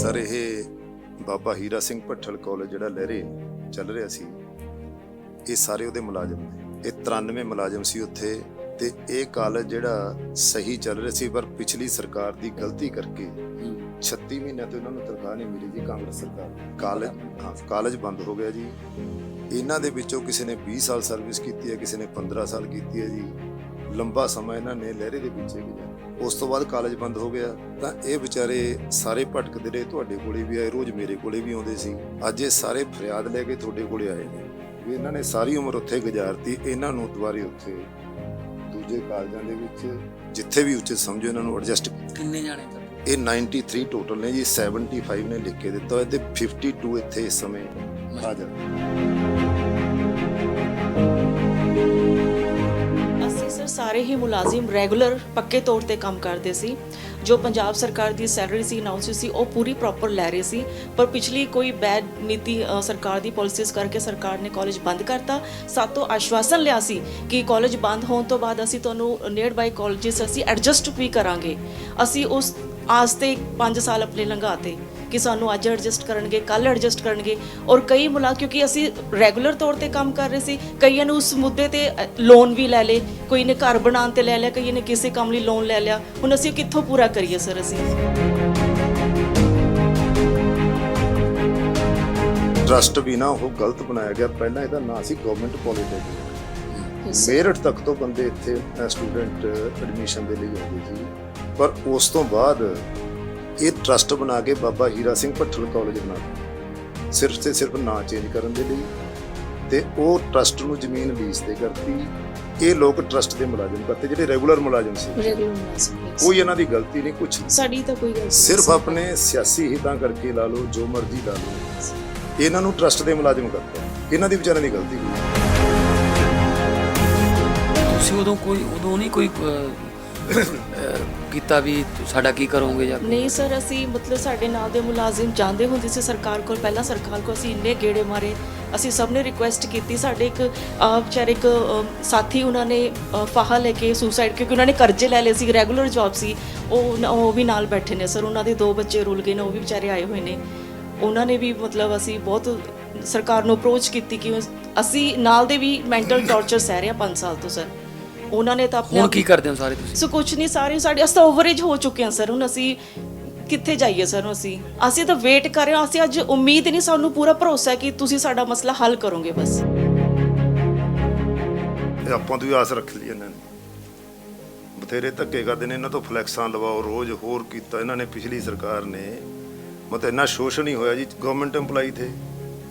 Sir, ਇਹ Baba Hira Singh Bhathal college ਜਿਹੜਾ ਲਹਿਰੇ ਚੱਲ ਰਿਹਾ ਸੀ, ਇਹ ਸਾਰੇ ਉਹਦੇ ਮੁਲਾਜ਼ਮ ਨੇ। ਇਹ 93 ਮੁਲਾਜ਼ਮ ਸੀ ਉੱਥੇ ਤੇ ਇਹ ਕਾਲਜ ਜਿਹੜਾ ਸਹੀ ਚੱਲ ਰਿਹਾ ਸੀ, ਪਰ ਪਿਛਲੀ ਸਰਕਾਰ ਦੀ ਗਲਤੀ ਕਰਕੇ 36 ਮਹੀਨਿਆਂ ਤੋਂ ਇਹਨਾਂ ਨੂੰ ਤਨਖਾਹ ਨਹੀਂ ਮਿਲੀ ਜੀ ਕਾਂਗਰਸ ਸਰਕਾਰ ਕਾਲਜ ਹਾਂ ਕਾਲਜ ਬੰਦ ਹੋ ਗਿਆ ਜੀ। ਇਹਨਾਂ ਦੇ ਵਿੱਚੋਂ ਕਿਸੇ ਨੇ 20 ਸਾਲ ਸਰਵਿਸ ਕੀਤੀ ਹੈ, ਕਿਸੇ ਨੇ 15 ਸਾਲ ਕੀਤੀ ਹੈ ਜੀ। ਲੰਬਾ ਸਮਾਂ ਇਹਨਾਂ ਨੇ ਲਹਿਰੇ ਦੇ ਪਿੱਛੇ ਗੁਜ਼ਾਰਿਆ ਉਸ ਤੋਂ ਬਾਅਦ ਕਾਲਜ ਬੰਦ ਹੋ ਗਿਆ ਤਾਂ ਇਹ ਵਿਚਾਰੇ ਸਾਰੇ ਭਟਕਦੇ ਰਹੇ ਤੁਹਾਡੇ ਕੋਲੇ ਵੀ ਆਏ ਰੋਜ਼ ਮੇਰੇ ਕੋਲੇ ਵੀ ਆਉਂਦੇ ਸੀ। ਅੱਜ ਇਹ ਸਾਰੇ ਫਰਿਆਦ ਲੈ ਕੇ ਤੁਹਾਡੇ ਕੋਲੇ ਆਏ ਨੇ। ਵੀ ਇਹਨਾਂ ਨੇ ਸਾਰੀ ਉਮਰ ਉੱਥੇ ਗੁਜ਼ਾਰਤੀ ਇਹਨਾਂ ਨੂੰ ਦੁਬਾਰੇ ਉੱਥੇ ਦੂਜੇ ਕਾਲਜਾਂ ਦੇ ਵਿੱਚ ਜਿੱਥੇ ਵੀ ਉਚਿਤ ਸਮਝੋ ਇਹਨਾਂ ਨੂੰ ਐਡਜਸਟ ਕਿੰਨੇ ਜਾਣੇ ਤਾਂ ਇਹ 93 ਟੋਟਲ ਨੇ ਜੀ 75 ਨੇ ਲਿਖ ਕੇ ਦਿੱਤਾ ਹੋਇਆ ਤੇ 52 ਇੱਥੇ ਇਸ ਸਮੇਂ ਹਾਜ਼ਰ ਸਾਰੇ ਹੀ ਮੁਲਾਜ਼ਮ ਰੈਗੂਲਰ ਪੱਕੇ ਤੌਰ ਤੇ ਕੰਮ ਕਰਦੇ ਸੀ। ਜੋ ਪੰਜਾਬ ਸਰਕਾਰ ਦੀ ਸੈਲਰੀ ਸੀ ਅਨਾਉਂਸ ਸੀ, ਉਹ ਪੂਰੀ ਪ੍ਰੋਪਰ ਲੈ ਰਹੇ ਸੀ। ਪਰ ਪਿਛਲੀ ਕੋਈ ਬੈਡ ਨੀਤੀ ਸਰਕਾਰ ਦੀ ਪਾਲਿਸੀਜ਼ ਕਰਕੇ ਸਰਕਾਰ ਨੇ ਕਾਲਜ ਬੰਦ ਕਰਤਾ। ਸਾਤੋਂ ਆਸ਼ਵਾਸਨ ਲਿਆ ਸੀ ਕਿ ਕਾਲਜ ਬੰਦ ਹੋਣ ਤੋਂ ਬਾਅਦ ਅਸੀਂ ਤੁਹਾਨੂੰ ਨੀਅਰ ਬਾਈ ਕਾਲਜਸ ਅਸੀਂ ਐਡਜਸਟ ਵੀ ਕਰਾਂਗੇ। ਅਸੀਂ ਉਸ ਆਸ ਤੇ 5 ਸਾਲ ਆਪਣੇ ਲੰਘਾਤੇ। ਕਿ ਸਾਨੂੰ ਅੱਜ ਐਡਜਸਟ ਕਰਨਗੇ ਕੱਲ ਐਡਜਸਟ ਕਰਨਗੇ। ਔਰ ਕਈ ਮੁਲਾ ਕਿਉਂਕਿ ਅਸੀਂ ਰੈਗੂਲਰ ਤੌਰ ਤੇ ਕੰਮ ਕਰ ਰਹੇ ਸੀ ਕਈਆਂ ਨੂੰ ਉਸ ਮੁੱਦੇ ਤੇ ਲੋਨ ਵੀ ਲੈ ਲੇ ਕੋਈ ਨੇ ਘਰ ਬਣਾਉਣ ਤੇ ਲੈ ਲਿਆ ਕਈਆਂ ਨੇ ਕਿਸੇ ਕੰਮ ਲਈ ਲੋਨ ਲੈ ਲਿਆ। ਹੁਣ ਅਸੀਂ ਕਿੱਥੋਂ ਪੂਰਾ ਕਰੀਏ ਸਰ ਅਸੀਂ? ਟਰਸਟ ਵੀ ਨਾ ਉਹ ਗਲਤ ਬਣਾਇਆ ਗਿਆ। ਪਹਿਲਾਂ ਇਹਦਾ ਨਾਂ ਸੀ ਗਵਰਨਮੈਂਟ ਪੋਲੀਟੈਕਨਿਕ ਮੇਰਠ ਤੱਕ ਤੋਂ ਬੰਦੇ ਇੱਥੇ ਸਟੂਡੈਂਟ ਐਡਮਿਸ਼ਨ ਦੇ ਲਈ ਆਉਂਦੇ ਸੀ। ਪਰ ਉਸ ਤੋਂ ਬਾਅਦ ਇਹ ਟਰਸਟ ਬਣਾ ਕੇ ਬਾਬਾ ਹੀਰਾ ਸਿੰਘ ਭੱਠਲ ਕਾਲਜ ਬਣਾ ਦਿੱਤਾ। ਸਿਰਫ ਤੇ ਸਿਰਫ ਨਾਂ ਚੇਂਜ ਕਰਨ ਦੇ ਲਈ ਤੇ ਉਹ ਟਰਸਟ ਨੂੰ ਜ਼ਮੀਨ ਲੀਜ਼ ਤੇ ਕਰਤੀ। ਇਹ ਲੋਕ ਟਰਸਟ ਦੇ ਮੁਲਾਜ਼ਮ ਕਰਤੇ ਜਿਹੜੇ ਰੈਗੂਲਰ ਮੁਲਾਜ਼ਮ ਸੀ। ਕੋਈ ਇਹਨਾਂ ਦੀ ਗਲਤੀ ਨਹੀਂ ਕੁਝ ਸਾਡੀ ਤਾਂ ਕੋਈ ਗੱਲ ਨਹੀਂ ਸਿਰਫ। ਆਪਣੇ ਸਿਆਸੀ ਹਿੱਤਾਂ ਕਰਕੇ ਲਾ ਲਓ ਜੋ ਮਰਜ਼ੀ ਲਾ ਲਓ। ਇਹਨਾਂ ਨੂੰ ਟਰਸਟ ਦੇ ਮੁਲਾਜ਼ਮ ਕਰਤਾ। ਇਹਨਾਂ ਦੀ ਵਿਚਾਰਿਆਂ ਦੀ ਗਲਤੀ ਨਹੀਂ ਤੁਸੀਂ ਉਦੋਂ ਕੋਈ ਉਦੋਂ ਨਹੀਂ ਕੋਈ ਕੀਤਾ ਵੀ ਸਾਡਾ ਕੀ ਕਰੋਗੇ ਜਾਂ ਨਹੀਂ ਸਰ, ਅਸੀਂ ਮਤਲਬ ਸਾਡੇ ਨਾਲ ਦੇ ਮੁਲਾਜ਼ਮ ਜਾਂਦੇ ਹੁੰਦੇ ਸੀ ਸਰਕਾਰ ਕੋਲ, ਪਹਿਲਾਂ ਸਰਕਾਰ ਕੋਲ ਅਸੀਂ ਇੰਨੇ ਗੇੜੇ ਮਾਰੇ। ਅਸੀਂ ਸਭ ਨੇ ਰਿਕੁਐਸਟ ਕੀਤੀ, ਸਾਡੇ ਇੱਕ ਵਿਚਾਰੇ ਇੱਕ ਸਾਥੀ ਉਹਨਾਂ ਨੇ ਫਾਹਾ ਲੈ ਕੇ ਸੁਸਾਈਡ ਕਿਉਂਕਿ ਉਹਨਾਂ ਨੇ ਕਰਜ਼ੇ ਲੈ ਲਏ ਸੀ ਰੈਗੂਲਰ ਜੌਬ ਸੀ। ਉਹ ਉਹ ਵੀ ਨਾਲ ਬੈਠੇ ਨੇ ਸਰ, ਉਹਨਾਂ ਦੇ ਦੋ ਬੱਚੇ ਰੁਲ ਗਏ ਨੇ, ਉਹ ਵੀ ਵਿਚਾਰੇ ਆਏ ਹੋਏ ਨੇ। ਉਹਨਾਂ ਨੇ ਵੀ ਮਤਲਬ ਅਸੀਂ ਬਹੁਤ ਸਰਕਾਰ ਨੂੰ ਅਪਰੋਚ ਕੀਤੀ ਕਿ ਅਸੀਂ ਨਾਲ ਦੇ ਵੀ ਮੈਂਟਲ ਟੌਰਚਰ ਸਹਿ ਰਹੇ ਹਾਂ 5 ਸਾਲ ਤੋਂ ਸਰ। ਉਹਨਾਂ ਨੇ ਤਾਂ ਆਪਣੇ ਹੁਣ ਕੀ ਕਰਦੇ ਹੋ ਸਾਰੇ ਤੁਸੀਂ? ਸੋ ਕੁਝ ਨਹੀਂ ਸਾਰੇ ਸਾਡੇ ਅਸਾਂ ਓਵਰੇਜ ਹੋ ਚੁੱਕੇ ਹਾਂ ਸਰ। ਹੁਣ ਅਸੀਂ ਕਿੱਥੇ ਜਾਈਏ ਸਰ? ਹੁਣ ਅਸੀਂ ਅਸੀਂ ਤਾਂ ਵੇਟ ਕਰ ਰਹੇ ਹਾਂ। ਅਸੀਂ ਅੱਜ ਉਮੀਦ ਨਹੀਂ ਸਾਨੂੰ ਪੂਰਾ ਭਰੋਸਾ ਹੈ ਕਿ ਤੁਸੀਂ ਸਾਡਾ ਮਸਲਾ ਹੱਲ ਕਰੋਗੇ ਬਸ। ਇਹ ਆਪਾਂ ਤੋਂ ਵੀ ਆਸ ਰੱਖ ਲਈ ਇਹਨਾਂ ਨੇ। ਬਥੇਰੇ ਧੱਕੇ ਕਰਦੇ ਨੇ ਇਹਨਾਂ ਤੋਂ ਫਲੈਕਸਾਂ ਲਵਾਓ ਰੋਜ਼ ਹੋਰ ਕੀਤਾ। ਇਹਨਾਂ ਨੇ ਪਿਛਲੀ ਸਰਕਾਰ ਨੇ ਮਤਲਬ ਇੰਨਾ ਸ਼ੋਸ਼ਣ ਹੀ ਹੋਇਆ ਜੀ ਗਵਰਨਮੈਂਟ EMPLOYE ਥੇ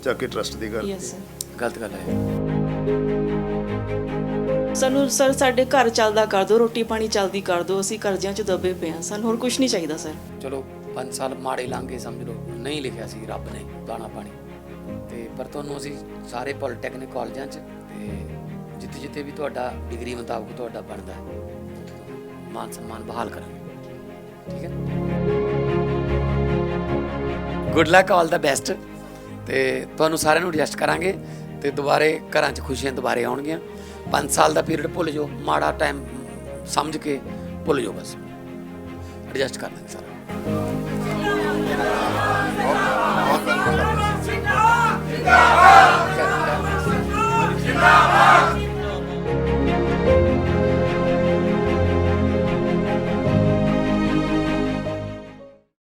ਚੱਕ ਕੇ ਟਰਸਟ ਦੀ ਗੱਲ। ਯੈਸ ਸਰ ਗਲਤ ਗੱਲ ਹੈ। ਸਾਨੂੰ ਸਰ ਸਾਡੇ ਘਰ ਚੱਲਦਾ ਕਰ ਦਿਓ ਰੋਟੀ ਪਾਣੀ ਚੱਲਦੀ ਕਰ ਦਿਓ ਅਸੀਂ ਕਰਜ਼ਿਆਂ 'ਚ ਦਬੇ ਪਏ ਹਾਂ। ਸਾਨੂੰ ਹੋਰ ਕੁਝ ਨਹੀਂ ਚਾਹੀਦਾ ਸਰ। ਚਲੋ 5 ਸਾਲ ਮਾੜੇ ਲੰਘੇ ਸਮਝ ਲਓ। ਨਹੀਂ ਲਿਖਿਆ ਸੀ ਰੱਬ ਨੇ ਦਾਣਾ ਪਾਣੀ। ਤੇ ਪਰ ਤੁਹਾਨੂੰ ਅਸੀਂ ਸਾਰੇ ਪੋਲੀਟੈਕਨਿਕ ਕਾਲਜਾਂ 'ਚ ਤੇ ਜਿੱਥੇ ਜਿੱਥੇ ਵੀ ਤੁਹਾਡਾ ਡਿਗਰੀ ਮੁਤਾਬਕ ਤੁਹਾਡਾ ਬਣਦਾ ਹੈ, ਮਾਨ ਸਨਮਾਨ ਬਹਾਲ ਕਰਾਂਗੇ। ਠੀਕ ਹੈ? ਗੁੱਡ ਲੱਕ ਆਲ ਦਾ ਬੈਸਟ ਤੇ ਤੁਹਾਨੂੰ ਸਾਰਿਆਂ ਨੂੰ ਐਡਜਸਟ ਕਰਾਂਗੇ। ਤੇ ਦੁਬਾਰੇ ਘਰਾਂ 'ਚ ਖੁਸ਼ੀਆਂ ਦੁਬਾਰੇ ਆਉਣਗੀਆਂ। 5 ਸਾਲ ਦਾ ਪੀਰੀਅਡ ਭੁੱਲ ਜਾਓ, ਮਾੜਾ ਟਾਈਮ ਸਮਝ ਕੇ ਭੁੱਲ ਜਾਓ ਬਸ। ਐਡਜਸਟ ਕਰ ਲੈਂਦੇ ਸਾਰਾ।